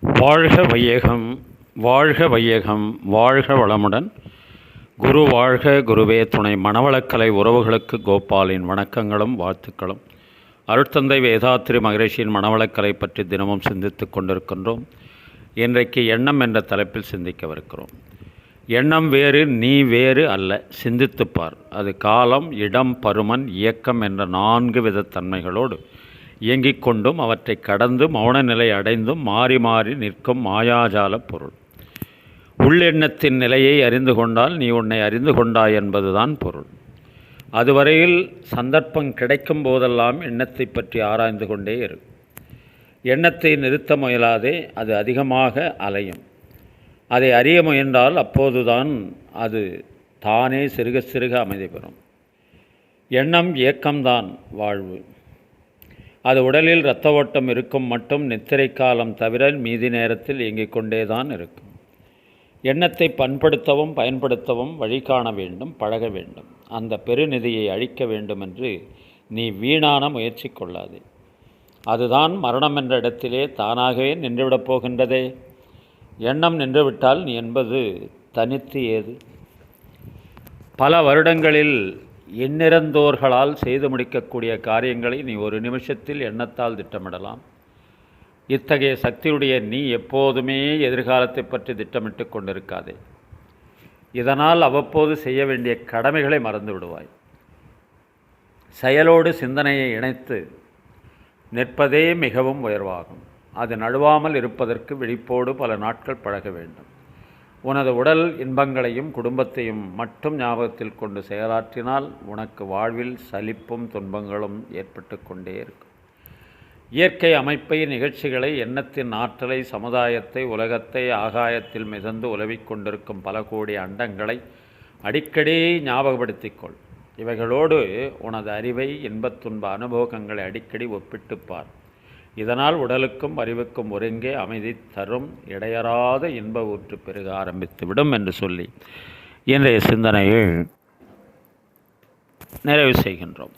வாழ்க வையகம் வாழ்க வையகம் வாழ்க வளமுடன். குரு வாழ்க குருவே துணை மணவளக்கலை உறவுகளுக்கு கோபாலின் வணக்கங்களும் வாழ்த்துக்களும். அருட்தந்தை வேதாத்திரி மகரிஷியின் மணவளக்கலை பற்றி தினமும் சிந்தித்துக் கொண்டிருக்கின்றோம். இன்றைக்கு எண்ணம் என்ற தலைப்பில் சிந்திக்கவிருக்கிறோம். எண்ணம் வேறு நீ வேறு அல்ல சிந்தித்துப் பார். அது காலம் இடம் பருமன் இயக்கம் என்ற நான்கு வித தன்மைகளோடு இயங்கிக் கொண்டும் அவற்றை கடந்து மௌன நிலை அடைந்தும் மாறி மாறி நிற்கும் மாயாஜால பொருள். உள்ளெண்ணத்தின் நிலையை அறிந்து கொண்டால் நீ உன்னை அறிந்து கொண்டாய் என்பதுதான் பொருள். அதுவரையில் சந்தர்ப்பம் கிடைக்கும் போதெல்லாம் எண்ணத்தை பற்றி ஆராய்ந்து கொண்டே இரு. எண்ணத்தை நிறுத்த முயலாதே அது அதிகமாக அலையும். அதை அறிய முயன்றால் அப்போதுதான் அது தானே சிறுக சிறுக அமைதி பெறும். எண்ணம் இயக்கம்தான் வாழ்வு. அது உடலில் இரத்த ஓட்டம் இருக்கும் மட்டும் நித்திரை காலம் தவிர மீதி நேரத்தில் இயங்கிக் கொண்டே தான் இருக்கும். எண்ணத்தை பண்படுத்தவும் பயன்படுத்தவும் வழி காண வேண்டும் பழக வேண்டும். அந்த பெருநிதியை அழிக்க வேண்டுமென்று நீ வீணான முயற்சி கொள்ளாதே. அதுதான் மரணம் என்ற இடத்திலே தானாகவே நின்றுவிடப் போகின்றதே. எண்ணம் நின்றுவிட்டால் நீ என்பது தனித்து ஏது? பல வருடங்களில் எண்ணிறந்தோர்களால் செய்து முடிக்கக்கூடிய காரியங்களை நீ ஒரு நிமிஷத்தில் எண்ணத்தால் திட்டமிடலாம். இத்தகைய சக்தியுடைய நீ எப்போதுமே எதிர்காலத்தை பற்றி திட்டமிட்டு கொண்டிருக்காதே. இதனால் அவ்வப்போது செய்ய வேண்டிய கடமைகளை மறந்து விடுவாய். செயலோடு சிந்தனையை இணைத்து நிற்பதே மிகவும் உயர்வாகும். அது நழுவாமல் இருப்பதற்கு விழிப்போடு பல நாட்கள் பழக வேண்டும். உனது உடல் இன்பங்களையும் குடும்பத்தையும் மட்டும் ஞாபகத்தில் கொண்டு செயலாற்றினால் உனக்கு வாழ்வில் சலிப்பும் துன்பங்களும் ஏற்பட்டு கொண்டே இருக்கும். இயற்கை அமைப்பை நிகழ்ச்சிகளை எண்ணத்தின் ஆற்றலை சமுதாயத்தை உலகத்தை ஆகாயத்தில் மிதந்து உலவிக் கொண்டிருக்கும் பல கோடி அண்டங்களை அடிக்கடி ஞாபகப்படுத்திக்கொள் இவைகளோடு உனது அறிவை இன்பத் துன்ப அனுபவங்களை அடிக்கடி ஒப்பிட்டுப்பார் இதனால் உடலுக்கும் அறிவுக்கும் ஒருங்கே அமைதி தரும் இடையறாத இன்ப ஊற்று பெருக ஆரம்பித்துவிடும் என்று சொல்லி இன்றைய சிந்தனையை நிறைவு செய்கின்றோம்.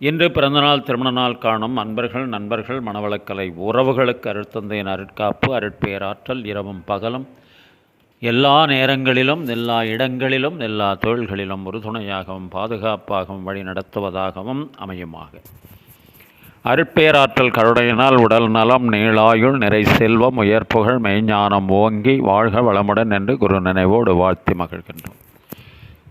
இன்று பிறந்தநாள் திருமண நாள் காணும் அன்பர்கள் நண்பர்கள் மனவளக்கலை உறவுகளுக்கு அருட்தந்தையின் அருட்காப்பு அருட்பேராற்றல் இரவும் பகலும் எல்லா நேரங்களிலும் எல்லா இடங்களிலும் எல்லா தொழில்களிலும் உறுதுணையாகவும் பாதுகாப்பாகவும் வழி நடத்துவதாகவும் அமையுமாக. அருட்பேராற்றல் கருடையினால் உடல் நலம் நீளாயுள் நிறை செல்வம் உயர்ப்புகழ் மெய்ஞானம் ஓங்கி வாழ்க வளமுடன் என்று குரு நினைவோடு வாழ்த்தி மகிழ்கின்றோம்.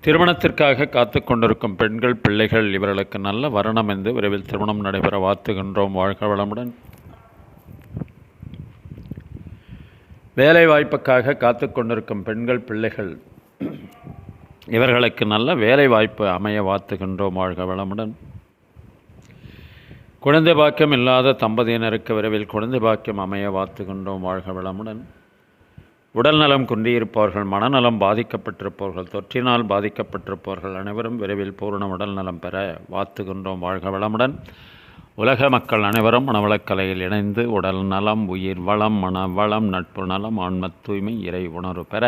திருமணத்திற்காக காத்து கொண்டிருக்கும் பெண்கள் பிள்ளைகள் இவர்களுக்கு நல்ல வரணம் என்று விரைவில் திருமணம் நடைபெற வாழ்த்துகின்றோம். வாழ்க வளமுடன். வேலை வாய்ப்புக்காக காத்து கொண்டிருக்கும் பெண்கள் பிள்ளைகள் இவர்களுக்கு நல்ல வேலை வாய்ப்பு அமைய வாழ்த்துகின்றோம். வாழ்க வளமுடன். குழந்தை பாக்கியம் இல்லாத தம்பதியினருக்கு விரைவில் குழந்தை பாக்கியம் அமைய வாழ்த்துகின்றோம் வாழ்க வளமுடன். உடல் நலம் குன்றியிருப்பவர்கள் மனநலம் பாதிக்கப்பட்டிருப்பவர்கள் தொற்றினால் பாதிக்கப்பட்டிருப்பவர்கள் அனைவரும் விரைவில் பூரண உடல் நலம் பெற வாழ்த்துகின்றோம் வாழ்க வளமுடன். உலக மக்கள் அனைவரும் மனவளக்கலையில் இணைந்து உடல் நலம் உயிர் வளம் மன வளம் நட்பு நலம் ஆன்ம தூய்மை இறை உணர்வு பெற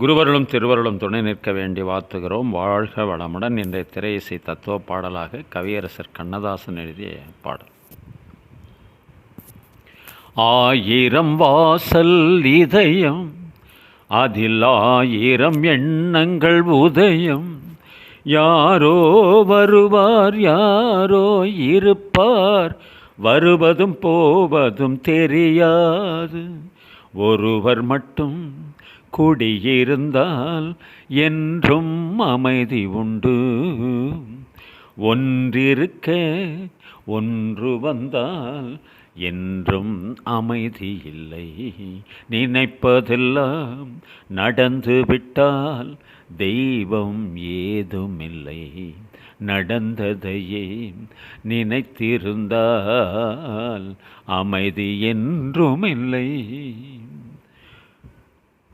குருவருளும் திருவருளும் துணை நிற்க வேண்டி வாழ்த்துகிறோம். வாழ்க வளமுடன். இன்றைய திரையிசை தத்துவ பாடலாக கவியரசர் கண்ணதாசன் எழுதிய பாடல். ஆயிரம் வாசல் இதயம் அதில் ஆயிரம் எண்ணங்கள் உதயம். யாரோ வருவார் யாரோ இருப்பார். வருவதும் போவதும் தெரியாது. ஒருவர் மட்டும் குடியிருந்தால் என்றும் அமைதி உண்டு. ஒன்றிருக்க ஒன்று வந்தால் என்றும் அமைதி இல்லை. நினைப்பதெல்லாம் நடந்து விட்டால் தெய்வம் ஏதுமில்லை. நடந்ததையே நினைத்திருந்தால் அமைதி என்றுமில்லை.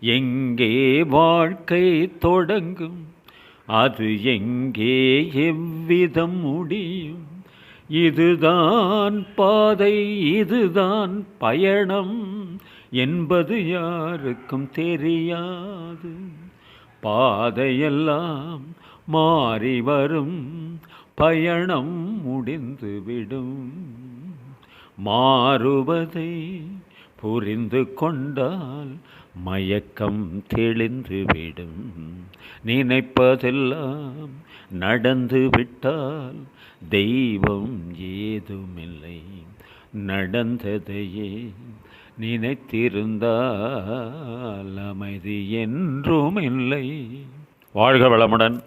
எங்கே வாழ்க்கை தொடங்கும்? அது எங்கே எவ்விதம் முடியும்? இதுதான் பாதை இதுதான் பயணம். என்பது யாருக்கும் தெரியாது. பாதையெல்லாம் மாறி வரும். பயணம் முடிந்துவிடும் மாறுவதை புரிந்து கொண்டால் மயக்கம் தெளிந்துவிடும். நினைப்பதெல்லாம் நடந்து விட்டால் தெய்வம் ஏதுமில்லை. நடந்ததையே நினைத்திருந்தால் அமைதி என்றும் இல்லை வாழ்க வளமுடன்.